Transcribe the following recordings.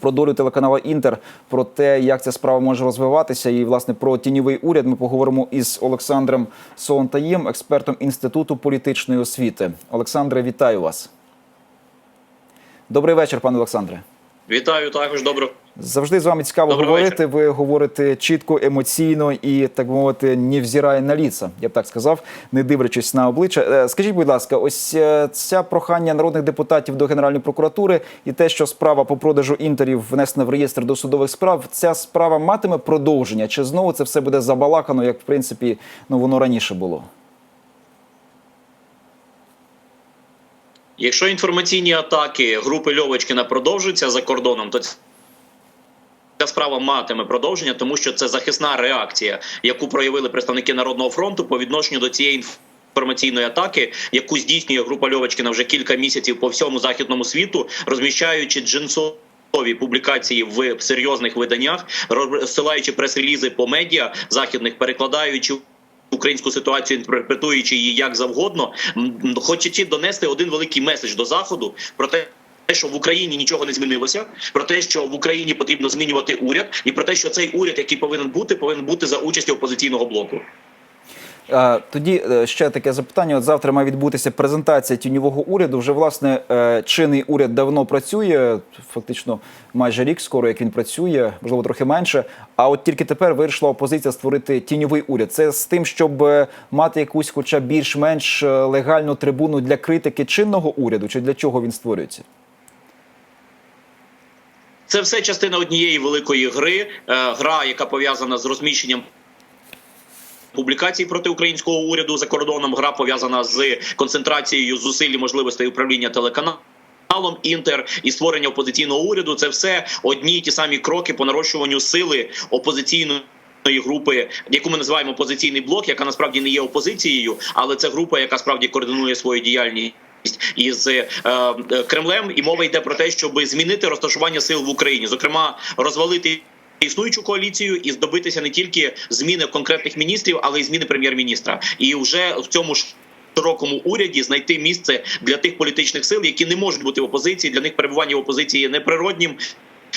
Про долю телеканалу Інтер, про те, як ця справа може розвиватися, і власне про тіньовий уряд. Ми поговоримо із Олександром Солонтаєм, експертом інституту політичної освіти. Олександре, вітаю вас. Добрий вечір, пане Олександре. Вітаю також добро. Завжди з вами цікаво Доброго говорити. Ви говорите чітко, емоційно і так би мовити, не взирає на ліца, я б так сказав, не дивлячись на обличчя. Е, Скажіть, будь ласка, ось е, ця прохання народних депутатів до Генеральної прокуратури і те, що справа по продажу інтерів внесена в реєстр досудових справ, ця справа матиме продовження? Чи знову це все буде забалакано, як в принципі ну воно раніше було? Якщо інформаційні атаки групи Льовочкіна продовжуються за кордоном, то ця справа матиме продовження, тому що це захисна реакція, яку проявили представники народного фронту по відношенню до цієї інформаційної атаки, яку здійснює група Льовочкіна вже кілька місяців по всьому західному світу, розміщаючи джинсові публікації в серйозних виданнях, розсилаючи прес-релізи по медіа західних, перекладаючи. Українську ситуацію інтерпретуючи її як завгодно, хочеті донести один великий меседж до заходу про те. що в Україні нічого не змінилося, про те, що в Україні потрібно змінювати уряд, і про те, що цей уряд, який повинен бути, повинен бути за участі опозиційного блоку. Тоді е, ще таке запитання. От завтра має відбутися презентація тіньового уряду. Вже власне е, чинний уряд давно працює, фактично майже рік скоро, як він працює, можливо, трохи менше. А от тільки тепер вирішила опозиція створити тіньовий уряд. Це з тим, щоб е, мати якусь, хоча більш-менш легальну трибуну для критики чинного уряду, чи для чого він створюється? Це все частина однієї великої гри, гра, яка пов'язана з розміщенням. Публікацій проти українського уряду за кордоном гра пов'язана з концентрацією зусиль і можливостей управління телеканалом Інтер і створення опозиційного уряду. Це все одні й ті самі кроки по нарощуванню сили опозиційної. Групи, яку ми називаємо опозиційний блок, яка насправді не є опозицією, але це група, яка справді координує свою діяльність із е, е, Кремлем, і мова йде про те, щоб змінити розташування сил в Україні, зокрема розвалити. Існуючу коаліцію і здобитися не тільки зміни конкретних міністрів, але й зміни прем'єр-міністра. І вже в цьому ж широкому уряді знайти місце для тих політичних сил, які не можуть бути в опозиції. Для них перебування в опозиції є неприроднім.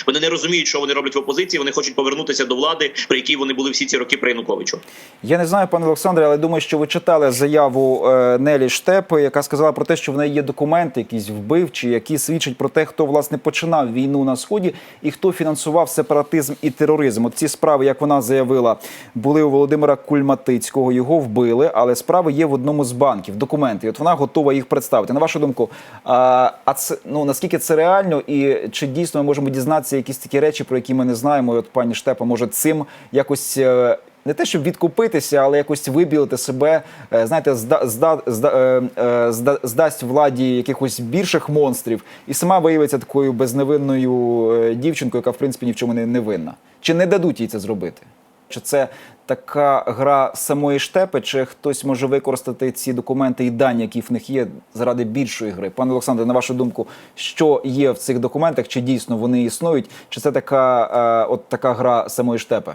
Вони не розуміють, що вони роблять в опозиції. Вони хочуть повернутися до влади, при якій вони були всі ці роки при Януковичу. Я не знаю, пане Олександре, але думаю, що ви читали заяву е, Нелі Штепи, яка сказала про те, що в неї є документи, якісь вбивчі, які свідчать про те, хто власне починав війну на сході і хто фінансував сепаратизм і тероризм. От ці справи, як вона заявила, були у Володимира Кульматицького. Його вбили, але справи є в одному з банків. Документи. І От вона готова їх представити. На вашу думку, а, це ну наскільки це реально, і чи дійсно ми можемо дізнатися якісь такі речі, про які ми не знаємо? І От пані Штепа може цим якось. е, не те, щоб відкупитися, але якось вибілити себе, е, знаєте, зда, зда, зда, е, зда, здасть владі якихось більших монстрів, і сама виявиться такою безневинною дівчинкою, яка в принципі ні в чому не, не винна. Чи не дадуть їй це зробити? Чи це така гра самої штепи, чи хтось може використати ці документи і дані, які в них є, заради більшої гри? Пане Олександре, на вашу думку, що є в цих документах? Чи дійсно вони існують? Чи це така, е, от така гра самої штепи?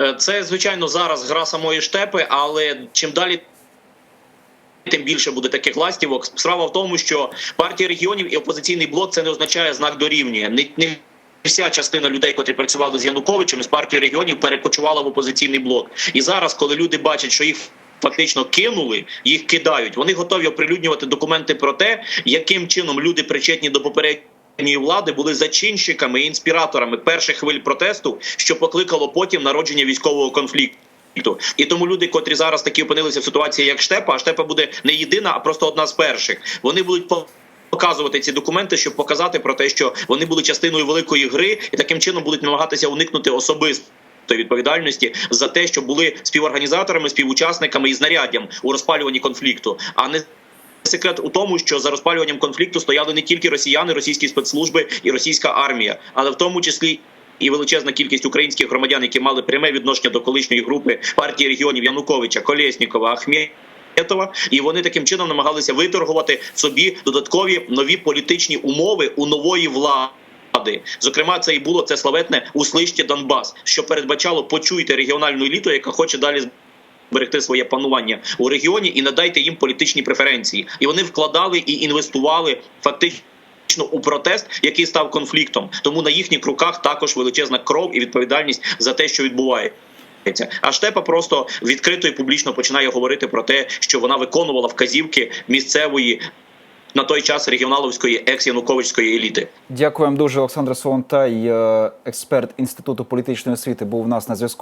Е, Це звичайно зараз гра самої штепи, але чим далі. Тим більше буде таких ластівок. Справа в тому, що партія регіонів і опозиційний блок це не означає знак дорівнює. Не, вся частина людей, котрі працювали з Януковичем з партії регіонів, перекочувала в опозиційний блок. І зараз, коли люди бачать, що їх фактично кинули, їх кидають. Вони готові оприлюднювати документи про те, яким чином люди причетні до попередньої влади були зачинщиками і інспіраторами перших хвиль протесту, що покликало потім народження військового конфлікту. І тому люди, котрі зараз такі опинилися в ситуації, як штепа, а штепа буде не єдина, а просто одна з перших. Вони будуть показувати ці документи, щоб показати про те, що вони були частиною великої гри, і таким чином будуть намагатися уникнути особисто. Відповідальності за те, що були співорганізаторами, співучасниками і знаряддям у розпалюванні конфлікту, а не секрет у тому, що за розпалюванням конфлікту стояли не тільки росіяни, російські спецслужби і російська армія, але в тому числі і величезна кількість українських громадян, які мали пряме відношення до колишньої групи партії регіонів Януковича, Колєснікова, Ахметова. і вони таким чином намагалися виторгувати собі додаткові нові політичні умови у нової влади. Зокрема, це і було це славетне услище Донбас, що передбачало почуйте регіональну еліту, яка хоче далі Берегти своє панування у регіоні і надайте їм політичні преференції, і вони вкладали і інвестували фактично у протест, який став конфліктом. Тому на їхніх руках також величезна кров і відповідальність за те, що відбувається. А штепа просто відкрито і публічно починає говорити про те, що вона виконувала вказівки місцевої на той час регіоналовської екс-януковичської еліти. Дякуємо дуже, Олександр Солонтай, е, експерт інституту політичної освіти, був у нас на зв'язку.